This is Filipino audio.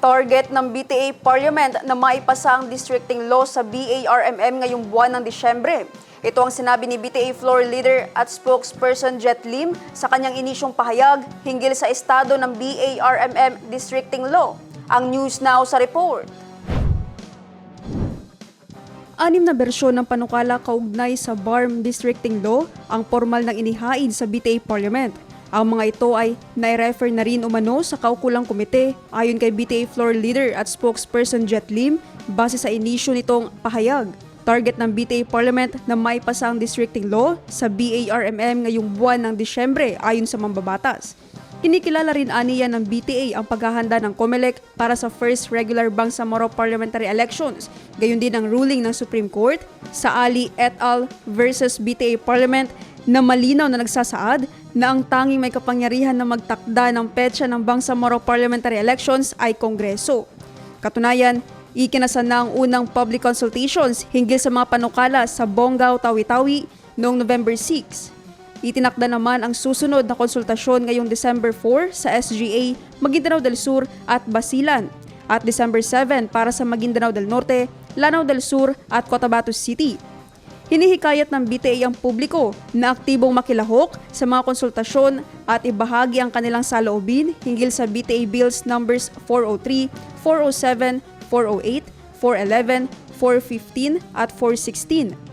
Target ng BTA Parliament na maipasa ang districting law sa BARMM ngayong buwan ng Disyembre. Ito ang sinabi ni BTA floor leader at spokesperson Jet Lim sa kanyang inisyong pahayag hinggil sa estado ng BARMM districting law. Ang news now sa report. Anim na bersyon ng panukala kaugnay sa BARM Districting Law ang formal ng inihain sa BTA Parliament. Ang mga ito ay nai-refer na rin umano sa kaukulang komite ayon kay BTA floor leader at spokesperson Jet Lim base sa inisyo nitong pahayag. Target ng BTA Parliament na maipasa ang districting law sa BARMM ngayong buwan ng Disyembre ayon sa mambabatas. Kinikilala rin aniya ng BTA ang paghahanda ng COMELEC para sa first regular Bangsamoro parliamentary elections. Gayon din ang ruling ng Supreme Court sa Ali et al. versus BTA Parliament na malinaw na nagsasaad na ang tanging may kapangyarihan na magtakda ng petsa ng Bangsamoro parliamentary elections ay Kongreso. Katunayan, ikinasan na ang unang public consultations hinggil sa mga panukala sa Bonggao, Tawi-Tawi noong November 6. Itinakda naman ang susunod na konsultasyon ngayong December 4 sa SGA, Maguindanao del Sur at Basilan at December 7 para sa Maguindanao del Norte, Lanao del Sur at Cotabato City. Hinihikayat ng BTA ang publiko na aktibong makilahok sa mga konsultasyon at ibahagi ang kanilang saloobin hinggil sa BTA Bills numbers 403, 407, 408, 411, 415 at 416